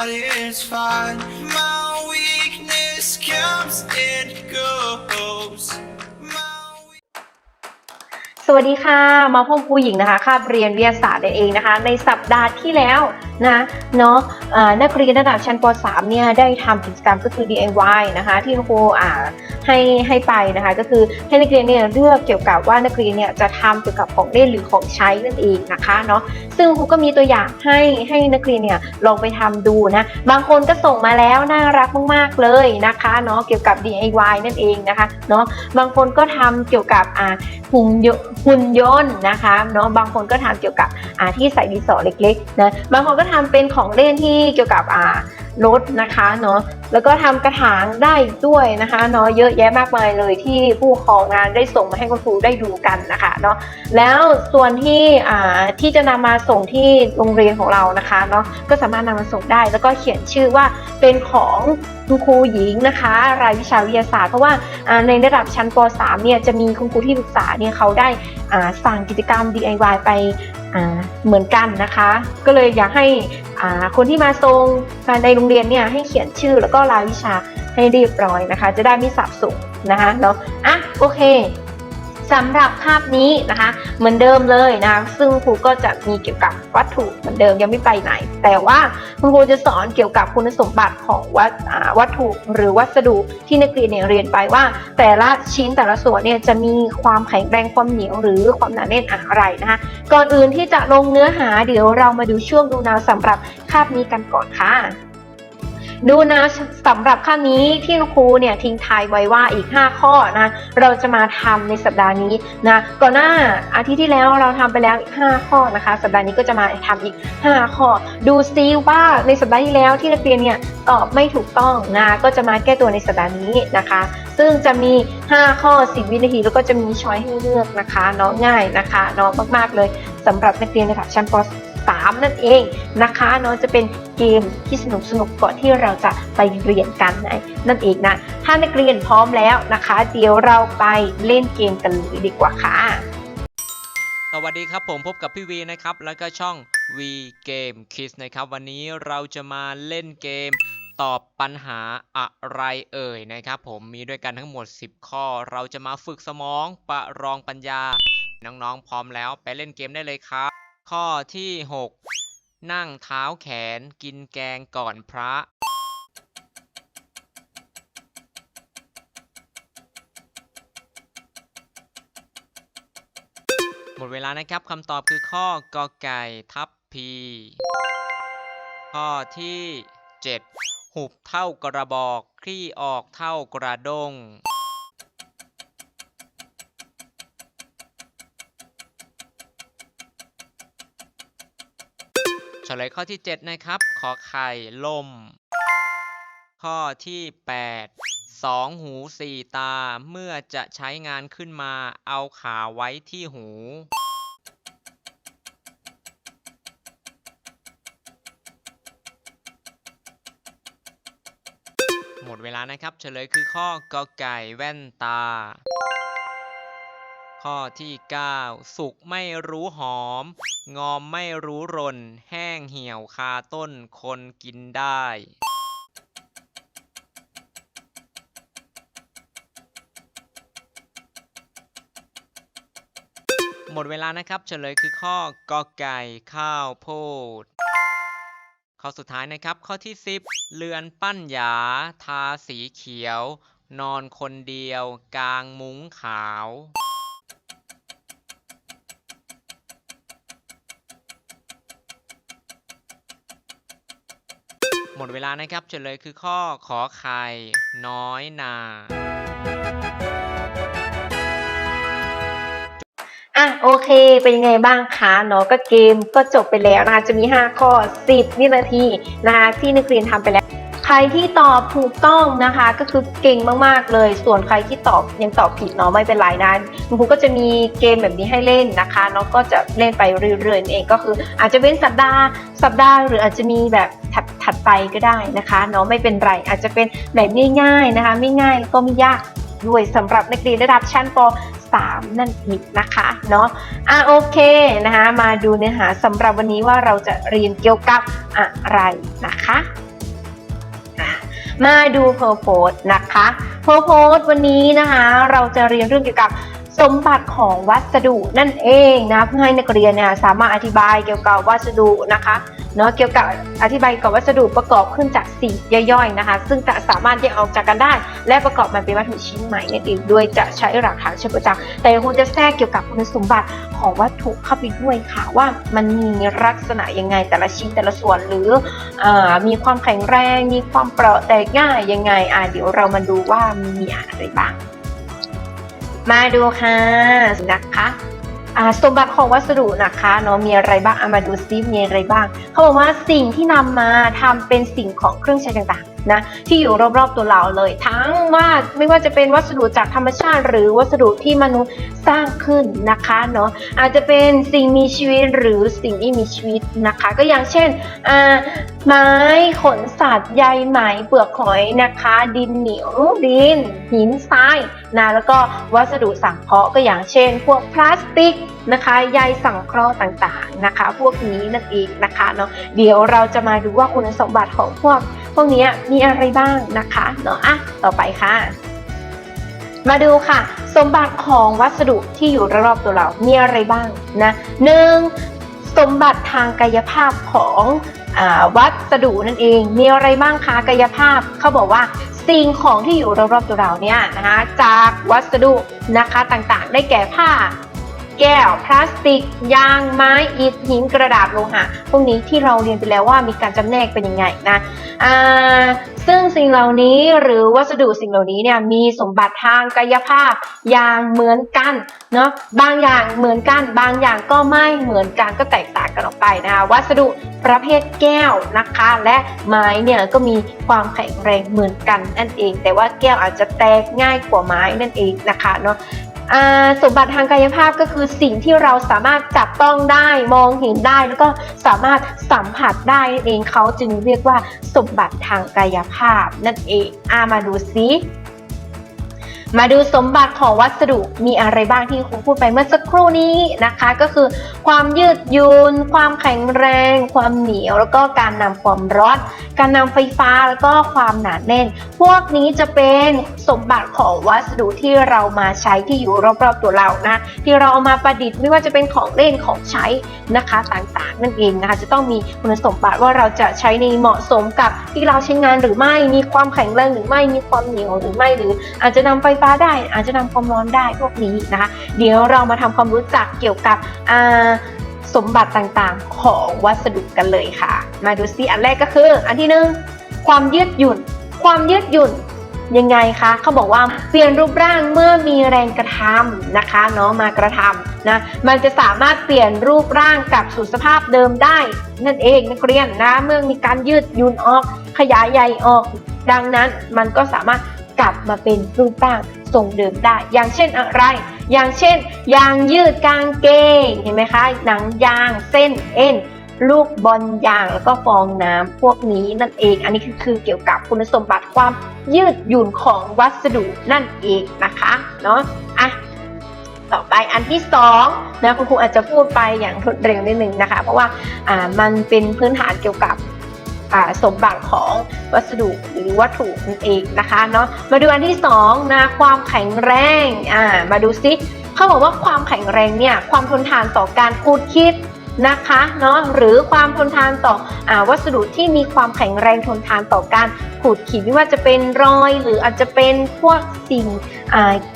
but it's fine. My weakness comes and goes. สวัสดีค่ะ มาพบครูหญิงนะคะ คาบเรียนวิทยาศาสตร์นั่นเองนะคะ ในสัปดาห์ที่แล้ว นะเนาะนักเรียนระดับชั้นป .3 เนี่ยได้ทำกิจกรรมก็คือ DIY นะคะที่ครูอ่าให้ให้ไปนะคะก็คือให้นักเรียนเนี่ยเลือกเกี่ยวกับว่านักเรียนเนี่ยจะทำเกี่ยวกับของเล่นหรือของใช้นั่นเองนะคะเนาะซึ่งครูก็มีตัวอย่างให้ให้นักเรียนเนี่ยลองไปทำดูนะบางคนก็ส่งมาแล้วน่ารักมากๆเลยนะคะเนาะเกี่ยวกับ DIY นั่นเองนะคะเนาะบางคนก็ทำเกี่ยวกับอ่าหุ่นยนต์หุ่นยนต์นะคะเนาะบางคนก็ทำเกี่ยวกับอ่าที่ใส่ดินสอเล็กๆนะบางคนก็ทำเป็นของเล่นที่เกี่ยวกับอ่ารถนะคะเนาะแล้วก็ทำกระถางได้ด้วยนะคะเนาะเยอะแยะมากมายเลยที่ผู้ปกครองงานได้ส่งมาให้คุณครูได้ดูกันนะคะเนาะแล้วส่วนที่อ่าที่จะนำมาส่งที่โรงเรียนของเรานะคะเนาะก็สามารถนำมาส่งได้ แล้วก็เขียนชื่อว่าเป็นของคุณครูหญิงนะคะ รายวิชาวิทยาศาสตร์เพราะว่าในระดับชั้นป .3 เนี่ยจะมีคุณครูที่ปรึกษาเนี่ยเขาได้สั่งกิจกรรม DIY ไป เหมือนกันนะคะ ก็เลยอยากให้คนที่มาทรงในโรงเรียนเนี่ยให้เขียนชื่อแล้วก็รายวิชาให้เรียบร้อยนะคะ จะได้ไม่สับสนนะคะเนาะอะโอเค สำหรับภาพนี้นะคะ เหมือนเดิมเลยนะคะ ซึ่งครูก็จะมีเกี่ยวกับวัตถุเหมือนเดิมยังไม่ไปไหน แต่ว่าคุณครูจะสอนเกี่ยวกับคุณสมบัติของวัตวัตถุหรือวัสดุที่นักเรียนเนี่ยเรียนไปว่า แต่ละชิ้นแต่ละส่วนเนี่ยจะมีความแข็งแรงความเหนียวหรือความหนาแน่นอะไรนะคะ ก่อนอื่นที่จะลงเนื้อหาเดี๋ยวเรามาดูช่วงดูนาวสำหรับคาบนี้กันก่อนค่ะ ดูนะสำหรับข้อนี้ที่ครูเนี่ยทิ้งท้ายไว้ว่าอีก 5 ข้อนะเราจะมาทำในสัปดาห์นี้นะก่อนหน้าอาทิตย์ที่แล้วเราทำไปแล้วอีก 5 ข้อนะคะ สัปดาห์นี้ก็จะมาทำอีก 5 ข้อ ดูซิว่าในสัปดาห์ที่แล้วที่นักเรียนเนี่ยตอบไม่ถูกต้องนะก็จะมาแก้ตัวในสัปดาห์นี้นะคะ ซึ่งจะมี 5 ข้อ 10 วินาทีแล้วก็จะมีช้อยให้เลือกนะคะเนาะง่ายนะคะเนาะมากๆเลยสำหรับนักเรียนระดับชั้นป 3 นั่นเองนะคะเนาะจะเป็นเกมที่สนุกสนุกก่อนที่เราจะไปเรียนกันนะนั่นเองนะถ้านักเรียนพร้อมแล้วนะคะ เดี๋ยวเราไปเล่นเกมกันเลยดีกว่าค่ะ สวัสดีครับผมพบกับพี่วีนะครับ แล้วก็ช่อง V Game Kids นะครับ วันนี้เราจะมาเล่นเกมตอบปัญหาอะไรเอ่ยนะครับ ผมมีด้วยกันทั้งหมด 10 ข้อ เราจะมาฝึกสมองประรองปัญญา น้องๆ พร้อมแล้วไปเล่นเกมได้เลยครับ ข้อที่ 6 นั่งเท้าแขนกินแกงก่อนพระ หมดเวลานะครับคำตอบคือข้อกอไก่ทับพี ข้อที่ 7 หุบเท่ากระบอกคลี่ออกเท่ากระด้ง ฉลยข้อที่ 7 นะครับ ขอไข่ลม ข้อที่ 8 สองหูสี่ตา เมื่อจะใช้งานขึ้นมา เอาขาไว้ที่หู หมดเวลานะครับ เฉลยคือข้อกอไก่แว่นตา ข้อที่ 9 สุกไม่รู้หอม งอมไม่รู้รน แห้งเหี่ยวคาต้นคนกินได้ หมดเวลานะครับเฉลยคือข้อกอไก่ข้าวโพดข้อสุดท้ายนะครับข้อที่ 10เรือนปั้นหยา ทาสีเขียว นอนคนเดียว กลางมุ้งขาว หมดเวลานะครับเฉลยคือข้อขอไข่น้อยนาอะโอเคเป็นยังไงบ้างคะเนาะก็เกมก็จบไปแล้วนะคะจะมี 5 ข้อ 10 วินาทีนะคะที่นักเรียนทำไปแล้ว ใครที่ตอบถูกต้องนะคะ ก็คือเก่งมากๆเลย ส่วนใครที่ตอบยังตอบผิดเนาะไม่เป็นไรนะคุณครูก็จะมีเกมแบบนี้ให้เล่นนะคะเนาะก็จะเล่นไปเรื่อยๆเองก็คือ อาจจะเว้นสัปดาห์สัปดาห์หรืออาจจะมีแบบ ถัดไปก็ได้นะคะเนาะไม่เป็นไรอาจจะเป็นแบบง่ายๆนะคะ ไม่ง่ายแล้วก็ไม่ยากด้วยสำหรับนักเรียนระดับชั้นป 3 นั่นเองนะคะเนาะอะโอเคนะคะมาดูเนื้อหาสำหรับวันนี้ว่าเราจะเรียนเกี่ยวกับอะไรนะคะมาดูเพอร์โพสนะคะเพอร์โพสวันนี้นะคะ เราจะเรียนเรื่องเกี่ยวกับ สมบัติของวัสดุนั่นเองนะเพื่อให้นักเรียนเนี่ยสามารถอธิบายเกี่ยวกับวัสดุนะคะเนาะเกี่ยวกับอธิบายเกี่ยวกับวัสดุประกอบขึ้นจากสิ่งย่อยๆนะคะ ซึ่งจะสามารถแยกออกจากกันได้ และประกอบมันเป็นวัตถุชิ้นใหม่นั่นเองโดยจะใช้หลักฐานเชิงประจักษ์แต่ยังคงจะแทรกเกี่ยวกับคุณสมบัติของวัตถุเข้าไปด้วยค่ะว่ามันมีลักษณะยังไงแต่ละชิ้นแต่ละส่วนหรืออมีความแข็งแรง มีความเปราะแตกง่ายยังไงอ่าเดี๋ยวเรามาดูว่ามีอะไรบ้าง มาดูค่ะนะคะอ่าสมบัติของวัสดุนะคะเนาะมีอะไรบ้างเอามาดูซิมีอะไรบ้าง เขาบอกว่าสิ่งที่นำมาทำเป็นสิ่งของเครื่องใช้ต่างๆนะที่อยู่รอบๆตัวเราเลย ทั้งว่าไม่ว่าจะเป็นวัสดุจากธรรมชาติ หรือวัสดุที่มนุษย์สร้างขึ้นนะคะเนาะอาจจะเป็นสิ่งมีชีวิตหรือสิ่งไม่มีชีวิตนะคะ ก็อย่างเช่นไม้ขนสัตว์ใยไหมเปลือกหอยนะคะ ดินเหนียวดิน หินทรายนะแล้วก็วัสดุสังเคราะห์ก็อย่างเช่น พวกพลาสติกนะคะใยสังเคราะห์ต่างๆนะคะ พวกนี้นั่นเองนะคะเนาะเดี๋ยวเราจะมาดูว่าคุณสมบัติของพวก พวกนี้มีอะไรบ้างนะคะเนาะอะต่อไปค่ะ มาดูค่ะ สมบัติของวัสดุที่อยู่รอบๆตัวเรา มีอะไรบ้างนะหนึ่งสมบัติทางกายภาพของอวัสดุนั่นเอง มีอะไรบ้างคะกายภาพเขาบอกว่าสิ่งของที่อยู่รอบๆตัวเราเนี่ยนะคะจากวัสดุนะคะต่างๆ ได้แก่ผ้า แก้ว พลาสติก ยางไม้อิฐหินกระดาษโลหะพวกนี้ที่เราเรียนไปแล้วว่ามีการจำแนกเป็นยังไงนะซึ่งสิ่งเหล่านี้หรือวัสดุสิ่งเหล่านี้เนี่ยมีสมบัติทางกายภาพอย่างเหมือนกันเนาะบางอย่างเหมือนกัน บางอย่างก็ไม่เหมือนกันก็แตกต่างกันออกไปนะคะวัสดุประเภทแก้วนะคะ และไม้เนี่ยก็มีความแข็งแรงเหมือนกันนั่นเอง แต่ว่าแก้วอาจจะแตกง่ายกว่าไม้นั่นเองนะคะเนาะ สมบัติทางกายภาพก็คือสิ่งที่เราสามารถจับต้องได้มองเห็นได้ แล้วก็สามารถสัมผัสได้นั่นเองเขาจึงเรียกว่าสมบัติทางกายภาพนั่นเองอามาดูซิ มาดูสมบัติของวัสดุมีอะไรบ้างที่ครูพูดไปเมื่อสักครู่นี้นะคะ ก็คือความยืดยุนความแข็งแรง ความเหนียว แล้วก็การนำความร้อน การนำไฟฟ้าแล้วก็ความหนาแน่น พวกนี้จะเป็นสมบัติของวัสดุที่เรามาใช้ที่อยู่รอบๆตัวเรานะ ที่เราเอามาประดิษฐ์ไม่ว่าจะเป็นของเล่นของใช้นะคะต่างๆ นั่นเองนะคะจะต้องมีคุณสมบัติว่าเราจะใช้ในเหมาะสมกับที่เราใช้งานหรือไม่มีความแข็งแรงหรือไม่มีความเหนียวหรือไม่หรือ อาจจะนำไฟฟ้าได้อาจจะนำความร้อนได้พวกนี้นะคะ เดี๋ยวเรามาทำความรู้จักเกี่ยวกับสมบัติต่างๆของวัสดุกันเลยค่ะ มาดูซิอันแรกก็คือ อันที่หนึ่งความยืดหยุ่น ความยืดหยุ่นยังไงคะเขาบอกว่าเปลี่ยนรูปร่างเมื่อมีแรงกระทำนะคะเนาะมากระทำนะมันจะสามารถเปลี่ยนรูปร่างกลับสู่สภาพเดิมได้ นั่นเองนักเรียนนะเมื่อมีการยืดยุ่นออกขยายใหญ่ออก ดังนั้นมันก็สามารถ กลับมาเป็นรูปร่างทรงเดิมได้ อย่างเช่นอะไร อย่างเช่น ยางยืดกางเกง เห็นไหมคะ หนังยาง เส้นเอ็น ลูกบอลยาง แล้วก็ฟองน้ำพวกนี้นั่นเอง อันนี้คือเกี่ยวกับคุณสมบัติความยืดหยุ่นของวัสดุนั่นเองนะคะ เนาะอะต่อไปอันที่สองนะคุณครูอาจจะพูดไปอย่างรวดเร็วนิดนึงนะคะ เพราะว่าอ่ามันเป็นพื้นฐานเกี่ยวกับ สมบัติของวัสดุหรือวัตถุนั่นเองนะคะเนาะมาดูอันที่สองนะความแข็งแรงอ่ามาดูซิเขาบอกว่าความแข็งแรงเนี่ยความทนทานต่อการขูดขีดนะคะเนาะหรือความทนทานต่ออวัสดุที่มีความแข็งแรงทนทานต่อการขูดขีดไม่ว่าจะเป็นรอย หรืออาจจะเป็นพวกสิ่ง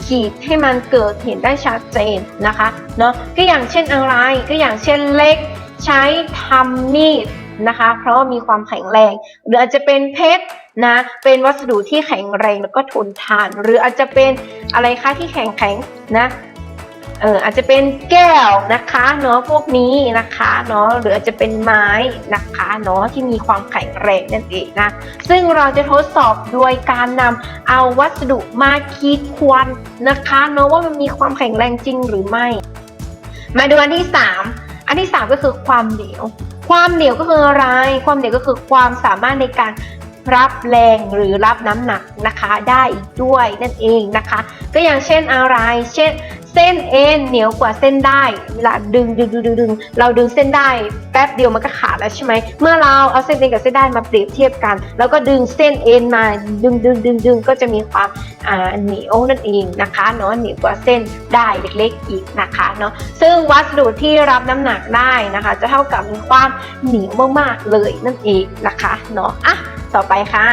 ขีดให้มันเกิดเห็นได้ชัดเจนนะคะเนาะก็อย่างเช่นอะไรก็อย่างเช่นเล็กใช้ทำมีด นะคะ เพราะว่ามีความแข็งแรง หรืออาจจะเป็นเพชรนะ เป็นวัสดุที่แข็งแรงแล้วก็ทนทาน หรืออาจจะเป็นอะไรคะที่แข็งแข็งนะเอออาจจะเป็นแก้วนะคะเนาะพวกนี้นะคะเนาะหรืออาจจะเป็นไม้นะคะเนาะที่มีความแข็งแรงนั่นเองนะซึ่งเราจะทดสอบโดยการนำเอาวัสดุมาคิดควนนะคะเนาะว่ามันมีความแข็งแรงจริงหรือไม่ มาดูอันที่สามอันที่สามก็คือความเหนียว ความเหนียวก็คืออะไร ความเหนียวก็คือความสามารถในการรับแรงหรือรับน้ำหนักนะคะได้อีกด้วยนั่นเองนะคะ ก็อย่างเช่นอะไร เช่น เส้นเอ็นเหนียวกว่าเส้นได้เวลาดึงดึงดึงดึงดงเราดึงเส้นได้แป๊บเดียวมันก็ขาดแล้วใช่ไหมเมื่อเราเอาเส้นเอ็นกับเส้นได้มาเปรียบเทียบกัน แล้วก็ดึงเส้นเอ็นมาดึงดึงดึงดึงก็จะมีความอ่าเหนียวนั่นเองนะคะเนาะเหนียวกว่าเส้นได้เล็กๆอีกนะคะเนาะซึ่งวัสดุที่รับน้ำหนักได้นะคะ จะเท่ากับมีความเหนียวมากๆเลยนั่นเองนะคะเนาะอะต่อไปค่ะ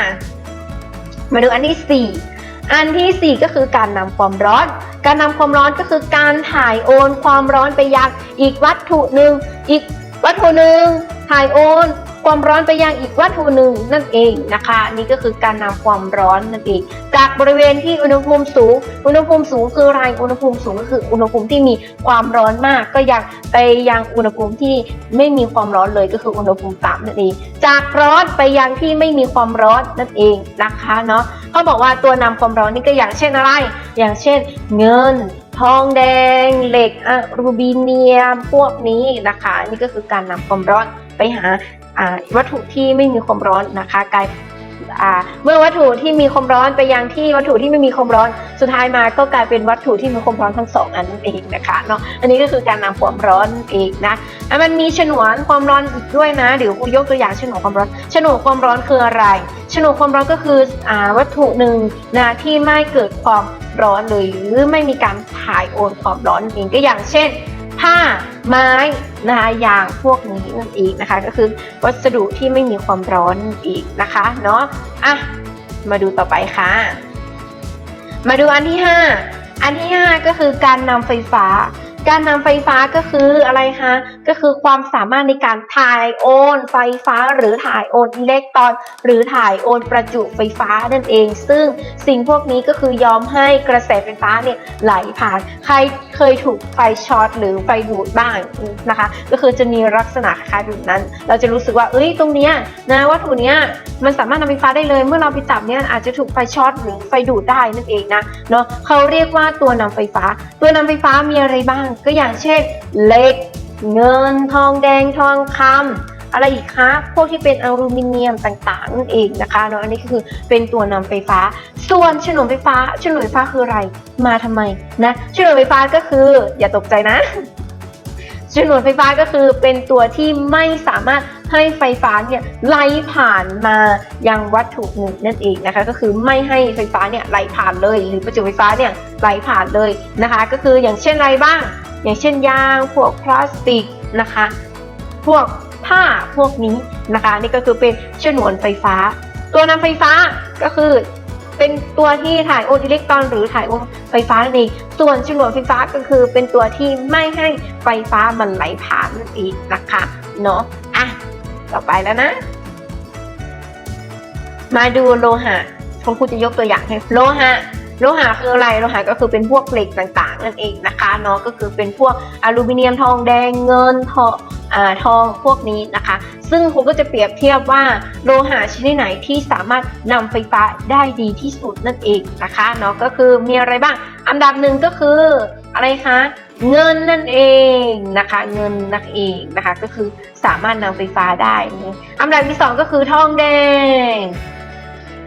มาดูอันที่ 4 อันทีสี่4 ก็คือการนำความร้อน การนำความร้อนก็คือการถ่ายโอนความร้อนไปยังอีกวัตถุหนึ่งอีกวัตถุหนึ่งถ่ายโอน ความร้อนไปยังอีกวัตถุหนึ่งนั่นเองนะคะ นี่ก็คือการนำความร้อนนั่นเอง จากบริเวณที่อุณหภูมิสูง อุณหภูมิสูงคืออะไรอุณหภูมิสูงก็คืออุณหภูมิที่มีความร้อนมาก ก็ยังไปยังอุณหภูมิที่ไม่มีความร้อนเลยก็คืออุณหภูมิต่ำนั่นเอง จากร้อนไปยังที่ไม่มีความร้อนนั่นเองนะคะเนาะเขาบอกว่าตัวนำความร้อนนี่ก็อย่างเช่นอะไร อย่างเช่น เงินทองแดง เหล็กอะรูบิเนียมพวกนี้นะคะ นี่ก็คือการนำความร้อนไปหา วัตถุที่ไม่มีความร้อนนะคะกลายเมื่อวัตถุที่มีความร้อนไปยังที่วัตถุที่ไม่มีความร้อนสุดท้ายมาก็กลายเป็นวัตถุที่มีความร้อนทั้งสองอันนั่นเองนะคะเนาะอันนี้ก็คือการนำความร้อนเองนะอะมันมีฉนวนความร้อนอีกด้วยนะเดี๋ยวยกตัวอย่างฉนวนความร้อนฉนวนความร้อนคืออะไรฉนวนความร้อนก็คืออวัตถุหนึ่งนะที่ไม่เกิดความร้อนเลยหรือไม่มีการถ่ายโอนความร้อนนั่นเองก็อย่างเช่น ผ้า ไม้นะคะยางพวกนี้นั่นเองนะคะ ก็คือวัสดุที่ไม่มีความร้อนอีกนเองนะคะเนาะอะมาดูต่อไปค่ะ มาดูอันที่ 5 อันที่ 5 ก็คือการนำไฟฟ้า การนำไฟฟ้าก็คืออะไรคะก็คือความสามารถในการถ่ายโอน ไฟฟ้า หรือถ่ายโอนอิเล็กตรอน หรือถ่ายโอนประจุไฟฟ้านั่นเอง ซึ่งสิ่งพวกนี้ก็คือยอมให้กระแสไฟฟ้าเนี่ยไหลผ่าน ใครเคยถูกไฟช็อตหรือไฟดูดบ้างนะคะ ก็คือจะมีลักษณะคล้ายแบบนั้น เราจะรู้สึกว่าเอ้ยตรงเนี้ยนะวัตถุเนี้ยมันสามารถนำไฟฟ้าได้เลย เมื่อเราไปจับเนี่ยอาจจะถูกไฟช็อตหรือไฟดูดได้นั่นเองนะเนาะเขาเรียกว่าตัวนำไฟฟ้า ตัวนำไฟฟ้ามีอะไรบ้าง ก็อย่างเช่นเหล็ก เงินทองแดงทองคำอะไรอีกคะพวกที่เป็นอลูมิเนียมต่างๆนั่นเองนะคะเนาะอันนี้ก็คือเป็นตัวนำไฟฟ้า ส่วนฉนวนไฟฟ้าฉนวนไฟฟ้าคืออะไรมาทำไมนะฉนวนไฟฟ้าก็คืออย่าตกใจนะฉนวนไฟฟ้าก็คือเป็นตัวที่ไม่สามารถให้ไฟฟ้าเนี่ยไหลผ่านมายังวัตถุหนึ่งนั่นเองนะคะ ก็คือไม่ให้ไฟฟ้าเนี่ยไหลผ่านเลย หรือประจุไฟฟ้าเนี่ยไหลผ่านเลยนะคะ ก็คืออย่างเช่นอะไรบ้าง อย่างเช่นยาง พวกพลาสติกนะคะ พวกผ้าพวกนี้นะคะ นี่ก็คือเป็นฉนวนไฟฟ้า ตัวนำไฟฟ้าก็คือเป็นตัวที่ถ่ายโอนอิเล็กตรอนหรือถ่ายโอนไฟฟ้านั่นเอง ส่วนฉนวนไฟฟ้าก็คือเป็นตัวที่ไม่ให้ไฟฟ้ามันไหลผ่านนั่นเองนะคะเนาะอะต่อไปแล้วนะ มาดูโลหะคุณครูจะยกตัวอย่างให้โลหะ โลหะคืออะไรโลหะก็คือเป็นพวกเหล็กต่างๆ นั่นเองนะคะเนาะก็คือเป็นพวกอลูมิเนียมทองแดงเงินทองอ่าทองพวกนี้นะคะ ซึ่งครูก็จะเปรียบเทียบว่าโลหะชนิดไหนที่สามารถนำไฟฟ้าได้ดีที่สุดนั่นเองนะคะเนาะก็คือมีอะไรบ้าง อันดับหนึ่งก็คืออะไรคะเงินนั่นเองนะคะ เงินนั่นเองนะคะ ก็คือสามารถนำไฟฟ้าได้นะอันดับที่สองก็คือทองแดง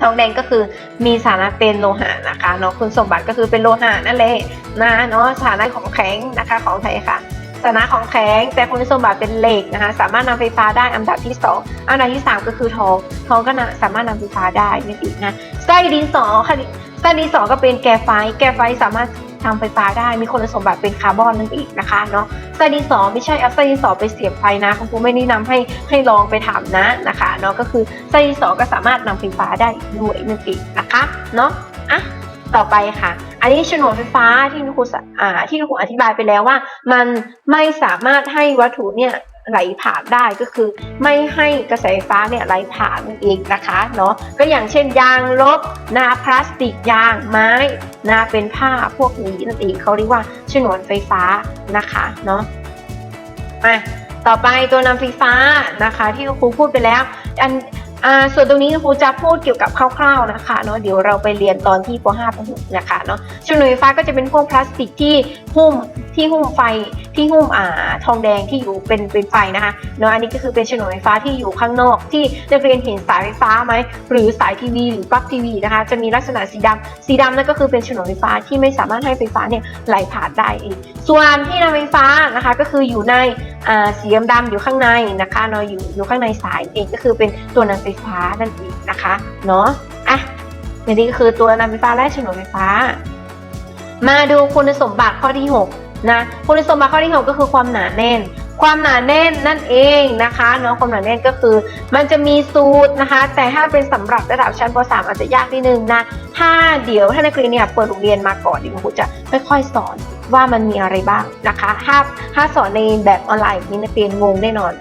ทองแดงก็คือมีสาระเป็นโลหะนะคะเนาะคุณสมบัติก็คือเป็นโลหะนั่นแหละนะเนาะสาระของแข็งนะคะของไทยค่ะสาระของแข็งแต่คุณสมบัติเป็นเหล็กนะคะสามารถนำไฟฟ้าได้อันดับที่สองอันดับที่สามก็คือทองทองก็นะสามารถนำไฟฟ้าได้นั่นเองนะไส้ดินสอค่ะไส้ดินสอก็เป็นแก่ไฟแก่ไฟสามารถ ทำไฟฟ้าได้มีคุณสมบัติเป็นคาร์บอนนั่นเองนะคะเนาะไซดินสอไม่ใช่เอาไซดินสอไปเสียบไฟนะคุณครูไม่แนะนำให้ให้ลองไปถามนะนะคะเนาะก็คือไซดินสอก็สามารถนำไฟฟ้าได้ด้วยนั่นเองนะคะเนาะอะต่อไปค่ะ อันนี้ฉนวนไฟฟ้าที่ครูที่คุณครูอธิบายไปแล้วว่า มันไม่สามารถให้วัตถุเนี่ย ไหลผ่านได้ก็คือ ไม่ให้กระแสไฟฟ้าเนี่ยไหลผ่านนั่นเองนะคะเนาะก็อย่างเช่นยางลบนาพลาสติกยางไม้นาเป็นผ้าพวกนี้นั่นเองเขาเรียกว่าฉนวนไฟฟ้านะคะเนาะมาต่อไปตัวนำไฟฟ้านะคะ ที่ครูพูดไปแล้วอัน อ่าส่วนตรงนี้ครูจะพูดเกี่ยวกับคร่าวๆนะคะเนาะเดี๋ยวเราไปเรียนตอนที่ป .5 ป .6 นะคะเนาะฉนวนไฟฟ้าก็จะเป็นพวกพลาสติกที่หุ้มที่หุ้มไฟที่หุ้มอ่าทองแดงที่อยู่เป็นเป็นไฟนะคะเนาะอันนี้ก็คือเป็นฉนวนไฟฟ้าที่อยู่ข้างนอก ที่นักเรียนเห็นสายไฟฟ้าไหมหรือสายทีวีหรือปลั๊กทีวีนะคะจะมีลักษณะสีดำสีดำนั่นก็คือเป็นฉนวนไฟฟ้าที่ไม่สามารถให้ไฟฟ้าเนี่ยไหลผ่านได้เองส่วนที่นำไฟฟ้านะคะก็คืออยู่ในอ่าสีดำๆอยู่ข้างในนะคะเนาะอยู่อยู่ข้างในสายเองก็คือเป็นตัวนำไฟฟ้านั่นเองนะคะ เนาะอะอนนี้ก็คือตัวนำไฟฟ้าและฉนวนไฟฟ้า มาดูคุณสมบัติข้อที่6นะคุณสมบัติข้อที่ 6 ก็คือความหนาแน่น ความหนาแน่นนั่นเองนะคะเนาะความหนาแน่นก็คือ มันจะมีสูตรนะคะ แต่ถ้าเป็นสำหรับระดับชั้นป .3 อาจจะยากนิดนึงนะถ้าเดี๋ยวถ้านักเรียนเนี่ยเปิดโรงเรียนมาก่อนเดี๋ยวครูจะค่อยๆสอนว่ามันมีอะไรบ้างนะคะถ้าถ้าสอนในแบบออนไลน์นี้นักเรียนงงแน่นอน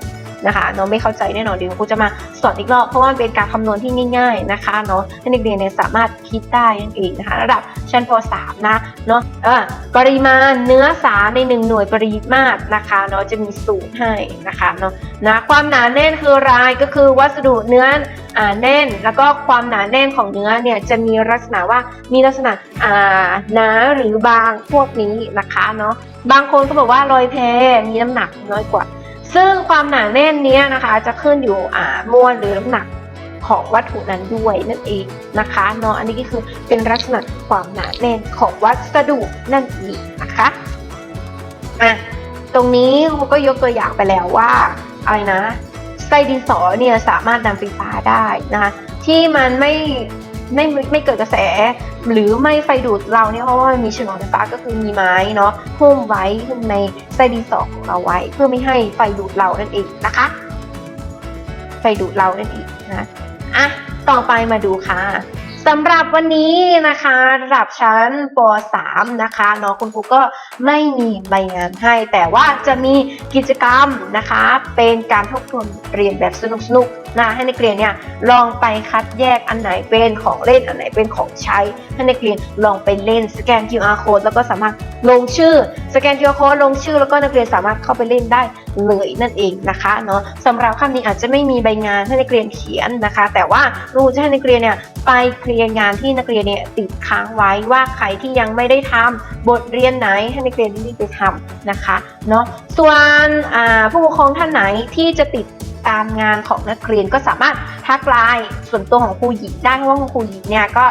นะคะเนาะไม่เข้าใจแน่นอนเดี๋ยวครูจะมาสอนอีกรอบเพราะว่ามันเป็นการคำนวณที่ง่าย ๆนะคะเนาะให้เรียนเนี่ยสามารถคิดได้นั่นเองนะคะระดับชั้นป .3 นะเนาะเออปริมาณเนื้อสารในหนึ่งหน่วยปริมาตรนะคะเนาะจะมีสูตรให้นะคะเนาะนะความหนาแน่นคืออะไรก็คือวัสดุเนื้ออ่าแน่น แล้วก็ความหนาแน่นของเนื้อเนี่ยจะมีลักษณะว่ามีลักษณะอ่าหนาหรือบางพวกนี้นะคะเนาะบางคนก็บอกว่ารอยแพมีน้ำหนักน้อยกว่า ซึ่งความหนาแน่นนี้นะคะจะขึ้นอยู่อ่ามวลหรือน้ำหนักของวัตถุนั้นด้วยนั่นเองนะคะเนาะอันนี้ก็คือเป็นลักษณะความหนาแน่นของวัสดุนั่นเองนะคะอะตรงนี้เขาก็ยกตัวอย่างไปแล้วว่าอะไรนะไส้ดินสอเนี่ยสามารถนำไฟฟ้าได้นะคะที่มันไม่ ไม่ไม่เกิดกระแส หรือไม่ไฟดูดเราเนี่ยเพราะว่ามันมีฉนวนไฟฟ้าก็คือมีไม้เนาะหุ้มไว้ขึ้นในไส้ดินสอของเราไว้ เพื่อไม่ให้ไฟดูดเรานั่นเองนะคะ ไฟดูดเรานั่นเองนะอะต่อไปมาดูค่ะ สำหรับวันนี้นะคะระดับชั้นป .3 นะคะเนาะคุณครูก็ไม่มีใบงานให้ แต่ว่าจะมีกิจกรรมนะคะ เป็นการทบทวนเรียนแบบสนุกๆนะให้นักเรียนเนี่ยลองไปคัดแยกอันไหนเป็นของเล่นอันไหนเป็นของใช้ ให้นักเรียนลองไปเล่นสแกน QR code แล้วก็สามารถลงชื่อ สแกน QR code ลงชื่อ แล้วก็นักเรียนสามารถเข้าไปเล่นได้ เลยนั่นเองนะคะเนาะสำหรับคำนี้อาจจะไม่มีใบงานให้นักเรียนเขียนนะคะ แต่ว่าครูจะให้นักเรียนเนี่ยไปเคลียร์งานที่นักเรียนเนี่ยติดค้างไว้ว่าใครที่ยังไม่ได้ทำบทเรียนไหนให้นักเรียนรีบไปทำนะคะเนาะส่วนผู้ปกครองท่านไหนที่จะติดตามงานของนักเรียนก็สามารถทักไลน์ส่วนตัวของครูหญิงได้เพราะว่าครูหญิงเนี่ยก็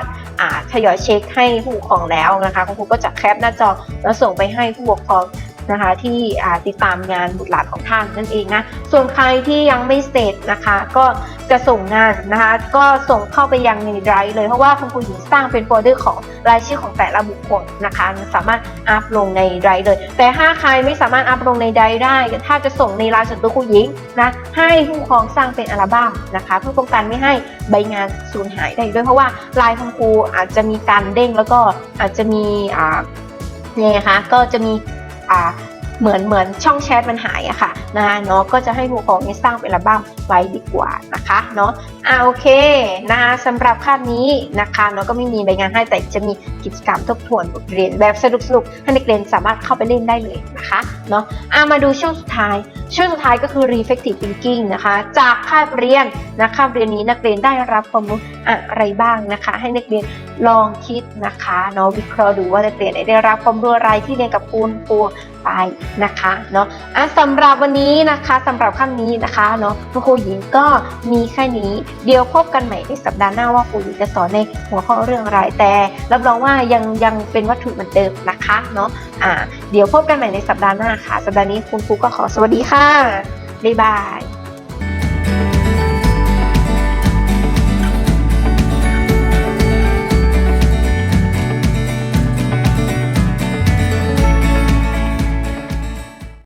ทยอยเช็คให้ผู้ปกครองแล้วนะคะคุณครูก็จะแคปหน้าจอแล้วส่งไปให้ผู้ปกครอง นะคะ ที่ติดตามงานบุตรหลานของท่านนั่นเองนะส่วนใครที่ยังไม่เสร็จนะคะ ก็จะส่งงานนะคะ ก็ส่งเข้าไปยังในไดรฟ์เลยเพราะว่าคุณครูหญิงสร้างเป็นโฟลเดอร์ของรายชื่อของแต่ละบุคคลนะคะ สามารถอัพลงในไดรฟ์เลย แต่ถ้าใครไม่สามารถอัพลงในไดรฟ์ได้ ถ้าจะส่งในไลน์ส่วนตัวครูหญิงนะให้ผู้กครองสร้างเป็นอัลบั้มนะคะ เพื่อป้องกันไม่ให้ใบงานสูญหายได้ด้วยเพราะว่าลายของครูอาจจะมีการเด้งแล้วก็อาจจะมีอ่าเนี่ยนะคะก็จะมี อ่า เหมือนเหมือนช่องแชทมันหายอะค่ะนะคะเนาะก็จะให้ผู้ปกครองนี่สร้างเป็นอัลบั้มไว้ดีกว่านะคะเนาะอ่าโอเคนะคะสำหรับคาบนี้นะคะเนาะก็ไม่มีใบงานให้แต่จะมีกิจกรรมทบทวนบทเรียนแบบสนุกๆให้นักเรียนสามารถเข้าไปเล่นได้เลยนะคะเนาะอ่ามาดูช่วงสุดท้าย ช่วงสุดท้ายก็คือ reflective thinking นะคะ จากคาบเรียนนะคาบเรียนนี้นักเรียนได้รับความรู้อะไรบ้างนะคะ ให้นักเรียนลองคิดนะคะเนาะวิเคราะห์ดูว่านักเรียนได้รับความรู้อะไรที่เรียนกับคุณครู ไปนะคะเนาะอะสำหรับวันนี้นะคะสำหรับค่ำนี้นะคะเนาะคุณครูหญิงก็มีแค่นี้ เดี๋ยวพบกันใหม่ในสัปดาห์หน้าว่าครูหญิงจะสอนในหัวข้อเรื่องอะไรแต่รับรองว่ายังยังเป็นวัตถุเหมือนเดิมนะคะเนาะอ่าเดี๋ยวพบกันใหม่ในสัปดาห์หน้าค่ะ สัปดาห์นี้คุณครูก็ขอสวัสดีค่ะบ๊ายบาย